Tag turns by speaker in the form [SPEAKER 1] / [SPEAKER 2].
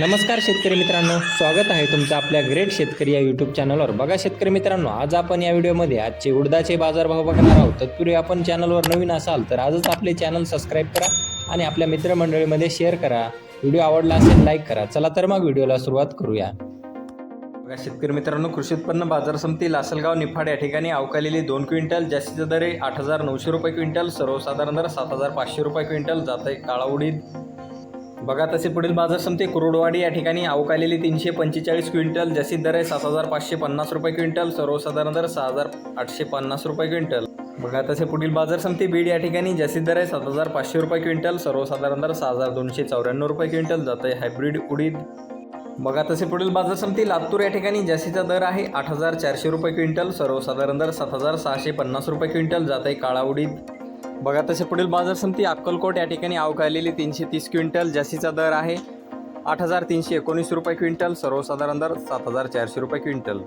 [SPEAKER 1] नमस्कार शेतकरी मित्रांनो स्वागत आहे तुमचं आपल्या ग्रेट शेतकरी या यूट्यूब चॅनलवर बघा शेतकरी मित्रांनो आज आपण या व्हिडिओमध्ये आजचे उडदाचे बाजारभाव बघणार आहोत. तत्पूर्वी आपण चॅनलवर नवीन असाल तर आजच आपले चॅनल सबस्क्राईब करा आणि आपल्या मित्रमंडळीमध्ये शेअर करा. व्हिडिओ आवडला असेल लाईक करा. चला तर मग व्हिडिओला सुरुवात करूया. बघा शेतकरी मित्रांनो कृषी उत्पन्न बाजार समिती लासलगाव निफाड या ठिकाणी अवकालेली दोन क्विंटल जास्तीचा दर आहे आठ हजार नऊशे रुपये क्विंटल सर्वसाधारण दर सात हजार पाचशे रुपये क्विंटल जात आहे काळा उडीद. बघा तसे पुढील बाजार समिती कुरुडवाडी या ठिकाणी अवकालेली तीनशे पंचेचाळीस क्विंटल जास्तीत दर आहे सात हजार पाचशे पन्नास रुपये क्विंटल सर्वसाधारण दर सहा हजार आठशे पन्नास रुपये क्विंटल. बघा तसे पुढील बाजार समिती बीड या ठिकाणी जास्तीत दर आहे सात हजार पाचशे रुपये क्विंटल सर्वसाधारण दर सहा हजार दोनशे चौऱ्याण्णव रुपये क्विंटल जात आहे हायब्रिड उडीद. बघा तसे पुढील बाजार समिती लातूर या ठिकाणी जास्तीचा दर आहे आठ हजार चारशे रुपये क्विंटल सर्वसाधारण दर सात हजार सहाशे पन्नास रुपये क्विंटल जात आहे काळा उडीद. बघा तसे पुढील बाजार समिती अक्कलकोट या ठिकाणी अवकाळलेली तीनशे तीस क्विंटल जास्तीचा दर आहे. आठ हजार तीनशे एकोणीस रुपये क्विंटल सर्वसाधारण दर सात हजार चारशे रुपये क्विंटल.